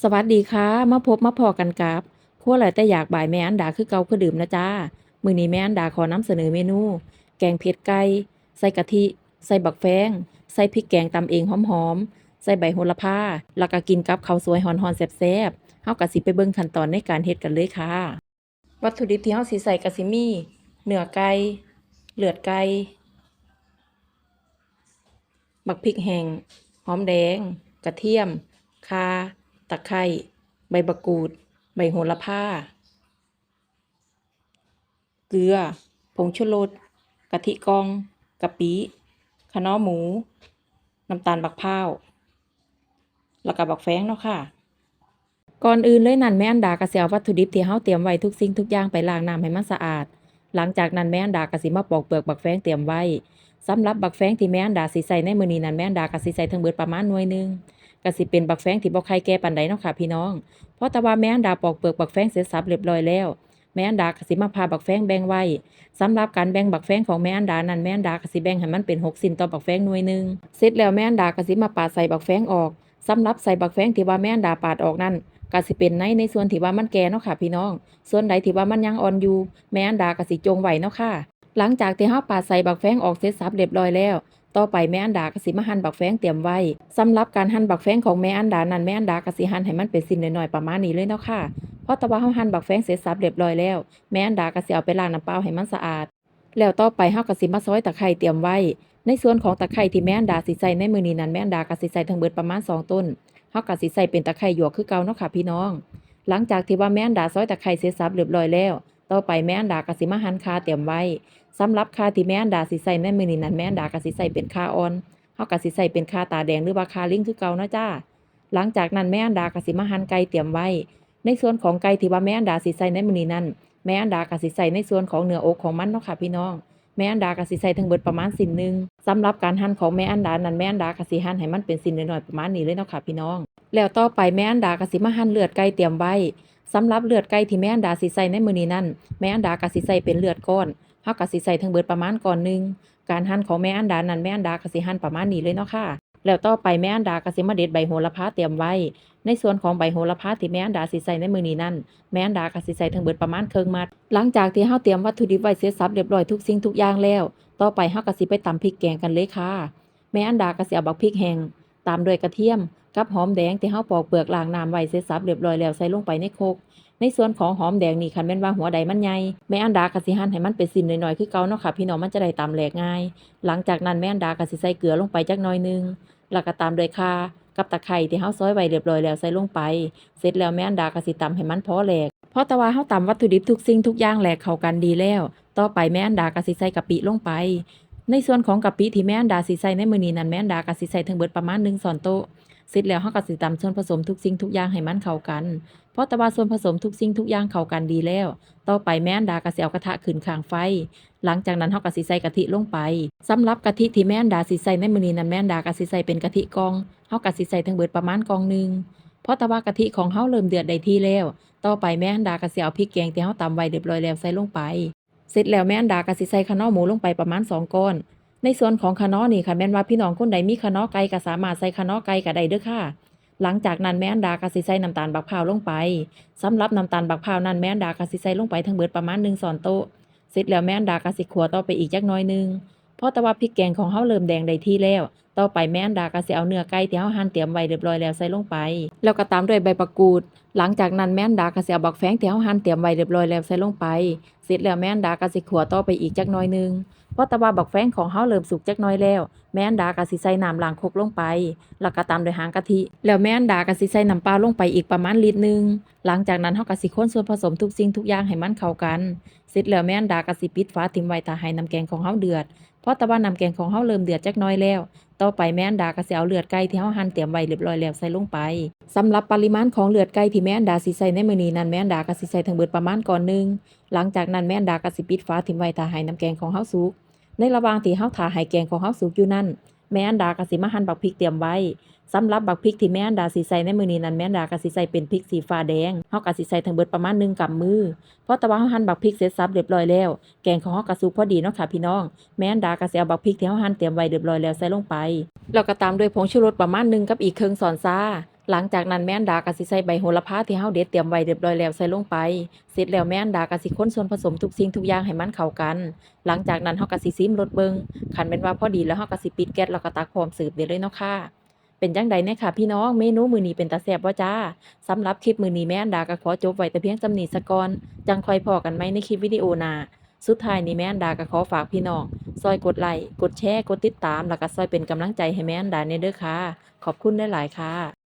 สวัสดีค่ะ มาพบมาพอกันกับครัวไหลแต่อยากบ่ายแม่อันดาคือเกาคือดื่มนะจ้า มือนี้แม่อันดาขอนำเสนอเมนู แกงเผ็ดไก่ใส่กะทิ ใส่บักแฟง ใส่พริกแกงตำเองหอมๆ ใส่ใบโหระพา แล้วก็กินกับข้าวสวยฮ้อนๆแซ่บๆเฮาก็สิไปเบิ่งขั้นตอนในการเฮ็ดกันเลยค่ะ วัตถุดิบที่เฮาสิใส่ก็สิมีเนื้อไก่ เลือดไก่ บักพริกแห้ง หอมแดง กระเทียมข่า ตะไคร้ใบมะกรูด ใบโหระพา เกลือ ผงชูรสกะทิกองกะปิคะน้อหมู น้ำตาลบักพร้าว แล้วก็บักแฟงเนาะค่ะ ก่อนอื่นเลยนั่นแม่อันดาก็สิเอาวัตถุดิบที่เฮาเตรียมไว้ทุกสิ่งทุกอย่างไปล้างน้ำให้มันสะอาด หลังจากนั้นแม่อันดาก็สิมาปอกเปลือกบักแฟงเตรียมไว้สำหรับบักแฟงที่แม่อันดาสิใส่ในมือนี้นั้นแม่อันดาก็สิใส่ทั้งเบิดประมาณหน่วยหนึง ก็สิเป็นบักแฟงที่บ่ไข่แก่ปานใดเนาะค่ะพี่น้อง เพราะแต่ว่าแม่อันดาปอกเปลือกบักแฟงเสร็จสับเรียบร้อยแล้ว แม่อันดาก็สิมาพาบักแฟงแบ่งไว้สำหรับการแบ่งบักแฟงของแม่อันดานั้นแม่อันดาก็สิแบ่งให้มันเป็นหกสินต่อบักแฟงหน่วยหนึงเสร็จแล้วแม่อันดาก็สิมาปาดใส่บักแฟงออกสำหรับใส่บักแฟงที่ว่าแม่อันดาปาดออกนั้นก็สิเป็นในในส่วนที่ว่ามันแก่เนาะค่ะพี่น้อง ส่วนใดที่ว่ามันยังอ่อนอยู่แม่อันดาก็สิจงไว้เนาะค่ะ หลังจากที่เฮาปาดใส่บักแฟงออกเสร็จสับเรียบร้อยแล้ว ต่อไปแม่อันดากสิมาหั่นบักแฟงเตรียมไว้สำหรับการหั่นบักแฟงของแม่อันดานั้นแม่อันดากสิหั่นให้มันเป็นสิ้นน้อยๆประมาณนี้เลยเนาะค่ะเพราะต่ว่าเฮาหั่นบักแฟงเสร็จสับเรียบร้อยแล้วแม่อันดากสิเอาไปล้างน้ำเปล่าให้มันสะอาด แล้วต่อไปเฮากสิมาซอยตะไคร้เตรียมไว้ ในส่วนของตะไคร้ที่แม่อันดาสิใส่ในมื้อนี้นั้นแม่อันดากสิใส่ทั้งเบิดประมาณ 2 ต้นเฮากสิใส่เป็นตะไคร้หยวกคือเก่าเนาะค่ะพี่น้อง หลังจากที่ว่าแม่อันดาซอยตะไคร้เสร็จสับเรียบร้อยแล้ว ต่อไปแม่อันดากสิมาหันข่าเตรียมไว้สำหรับข่าที่แม่อันดาสิใส่ในมื้อนี้นั้นแม่อันดากสิใส่เป็นข่าออนเฮากสิใส่เป็นข่าตาแดงหรือว่าข่าลิงคือเก่านะจ้าหลังจากนั้นแม่อันดากสิมาหันไก่เตรียมไว้ ในส่วนของไก่ที่ว่าแม่อันดาสิใส่ในมือนี้นั้นแม่อันดากสิใส่ในส่วนของเนื้ออกของมันเนาะค่ะพี่น้องแม่อันดากสิใส่ทั้งเบิดประมาณสินหนึงสำหรับการหั่นของแม่อันดานั้นแม่อันดากสิหั่นให้มันเป็นสิ้นน้อยๆประมาณนี้เลยเนาะค่ะพี่น้อง แล้วต่อไปแม่อันดากสิมาหั่นเลือดไก่เตรียมไว้สำหรับเลือดไก่ที่แม่อันดาสิใส่ในมื้อนี้นั้นแม่อันดาก็สิใส่เป็นเลือดก้อนเฮาก็สิใส่ทั้งเบิดประมาณก่อนหนึงการหั่นของแม่อันดานั้นแม่อันดาก็สิหั่นประมาณนี้เลยเนาะค่ะแล้วต่อไปแม่อันดาก็สิมาเด็ดใบโหระพาเตรียมไว้ ในส่วนของใบโหระพาที่แม่อันดาสิใส่ในมื้อนี้นั้นแม่อันดาก็สิใส่ทั้งเบิดประมาณครึ่งมัด หลังจากที่เฮาเตรียมวัตถุดิบไว้เสร็จสับเรียบร้อยทุกสิ่งทุกอย่างแล้ว ต่อไปเฮาก็สิไปตำพริกแกงกันเลยค่ะ แม่อันดาก็สิเอาบักพริกแห้งตามด้วยกระเทียม กับหอมแดงที่เฮาปอกเปลือกล้างน้ำไว้เสร็จสับเรียบร้อยแล้วใส่ลงไปในโคกในส่วนของหอมแดงนี่คันแม่นว่าหัวใดมันใหญ่แม่อันดาก็สิหั่นให้มันเป็นสิ้นหน้อยๆคือเก่าเนาะค่ะพี่น้องมันจะได้ตำแหลกง่าย หลังจากนั้นแม่อันดาก็สิใส่เกลือลงไปจักหน่อยนึงแล้วก็ตามด้วยข่ากับตะไคร้ที่เฮาซอยไว้เรียบร้อยแล้วใส่ลงไป เสร็จแล้วแม่อันดาก็สิตำให้มันพอแหลกเพราะแต่ว่าเฮาตำวัตถุดิบทุกสิ่งทุกอย่างแหลกเข้ากันดีแล้ว ต่อไปแม่อันดาก็สิใส่กะปิลงไป ในส่วนของกะปิที่แม่อันดาสิใส่ในมื้อนี้นั้นแม่อันดาก็สิใส่ทั้งเบิดประมาณ1ช้อนโต๊ะ เสร็จแล้วเฮาก็สิตำส่วนผสมทุกสิ่งทุกอย่างให้มันเข้ากันเพราะแต่ว่าส่วนผสมทุกสิ่งทุกอย่างเข้ากันดีแล้ว ต่อไปแม่นดาก็สิเอากระทะขึ้นข้างไฟ หลังจากนั้นเฮาก็สิใส่กะทิลงไปสำหรับกะทิที่แม่นดาสิใส่ในมื้อนี้นั้นแม่นดาก็สิใส่เป็นกะทิกองเฮาก็สิใส่ทั้งเบิดประมาณกองหนึงเพราะแต่ว่ากะทิของเฮาเริ่มเดือดได้ที่แล้ว ต่อไปแม่นดาก็สิเอาพริกแกงที่เฮาตำไว้เรียบร้อยแล้วใส่ลงไป เสร็จแล้วแม่นดาก็สิใส่คะน้อหมูลงไปประมาณ2ก้อน ในส่วนของคะน้อนี่ค่ะแม่นว่าพี่น้องคนใดมีคะน้อไก่ก็สามารถใส่คะน้อไก่ก็ได้เด้อค่ะ หลังจากนั้นแม่อันดาก็สิใส่น้ำตาลบักพร้าวลงไป สำหรับน้ำตาลบักพร้าวนั้นแม่อันดาก็สิใส่ลงไปทั้งเบิดประมาณ1ช้อนโต๊ะเสร็จแล้วแม่อันดาก็สิขัวต่อไปอีกจักน้อยหนึงเพราะแต่ว่าพริกแกงของเฮาเริ่มแดงได้ที่แล้ว ต่อไปแม่อันดาก็สิเอาเนื้อไก่ที่เฮาหั่นเตรียมไว้เรียบร้อยแล้วใส่ลงไป แล้วก็ตามด้วยใบมะกรูด หลังจากนั้นแม่อันดาก็สิเอาบักแฟงที่เฮาหั่นเตรียมไว้เรียบร้อยแล้วใส่ลงไป เสร็จแล้วแม่อันดาก็สิขัวต่อไปอีกจักหน่อยนึงเพราะต่ว่าบักแฟงของเฮาเริ่มสุกจักน่อยแล้ว แม่อันดาก็สิใส่น้ำล้างคกลงไป แล้วก็ตามด้วยหางกะทิ แล้วแม่อันดาก็สิใส่น้ำปลาลงไปอีกประมาณลิตรนึง หลังจากนั้นเฮาก็สิคนส่วนผสมทุกสิ่งทุกอย่างให้มันเข้ากัน เสร็จแล้วแม่อันดาก็สิปิดฝาทิ้งไว้ถ้าให้น้ำแกงของเฮาเดือด เพราะต่ว่าน้ำแกงของเฮาเริ่มเดือดจักน่อยแล้ว ต่อไปแม่อันดาก็สิเอาเลือดไก่ที่เฮาหั่นเตรียมไว้เรียบร้อยแล้วใส่ลงไปสำหรับปริมาณของเลือดไก่ที่แม่อันดาสิใส่ในมื้อนี้นั้นแม่อันดาก็สิใส่ทั้งเบิดประมาณก่อนหนึงหลังจากนั้นแม่อันดาก็สิปิดฝาทิ้งไว้ถ้าให้น้ำแกงของเฮาสุกในระหว่างที่เฮาถ่าให้แกงของเฮาสุกอยู่นั่น แม่อันดาก็สิมาหั่นบักพริกเตรียมไว้สำหรับบักพริกที่แม่อันดาสิใส่ในมื้อนี้นั้นแม่อันดาก็สิใส่เป็นพริกสีฟ้าแดงเฮาก็สิใส่ทั้งเบิดประมาณ1กำมือเพราะแต่ว่าเฮาหั่นบักพริกเสร็จสับเรียบร้อยแล้ว แกงของเฮาก็สุกพอดีเนาะค่ะพี่น้อง แม่อันดาก็สิเอาบักพริกที่เฮาหั่นเตรียมไว้เรียบร้อยแล้วใส่ลงไป แล้วก็ตามด้วยผงชูรสประมาณหนึงกับอีกครึ่งช้อนชา หลังจากนั้นแม่นดาก็สิใส่ใบโหระพาที่เฮาเด็ดเตรียมไว้เรียบร้อยแล้วใส่ลงไป เสร็จแล้วแม่นดาก็สิค้นส่วนผสมทุกสิ่งทุกอย่างให้มันเข้ากัน หลังจากนั้นเฮาก็สิซิมรสเบิงคันแม่นว่าพอดีแล้วเฮาก็สิปิดแก๊สแล้วก็ตักพร้อมเสิร์ฟได้เลยเนาะค่ะเป็นจังใดแน่ค่ะพี่น้องเมนูมื้อนี้เป็นตาแซ่บบ่จ้าสำหรับคลิปมื้อนี้แม่นดาก็ขอจบไว้แต่เพียงส่ำนี้ซะก่อนจังค่อยพอกันใหม่ในคลิปวิดีโอหน้าสุดท้ายนี้แม่นดาก็ขอฝากพี่น้องซอยกดไลค์กดแชร์กดติดตามแล้วก็ซอยเป็นกำลังใจให้แม่นดาแน่เด้อค่ะ ขอบคุณหลายค่ะ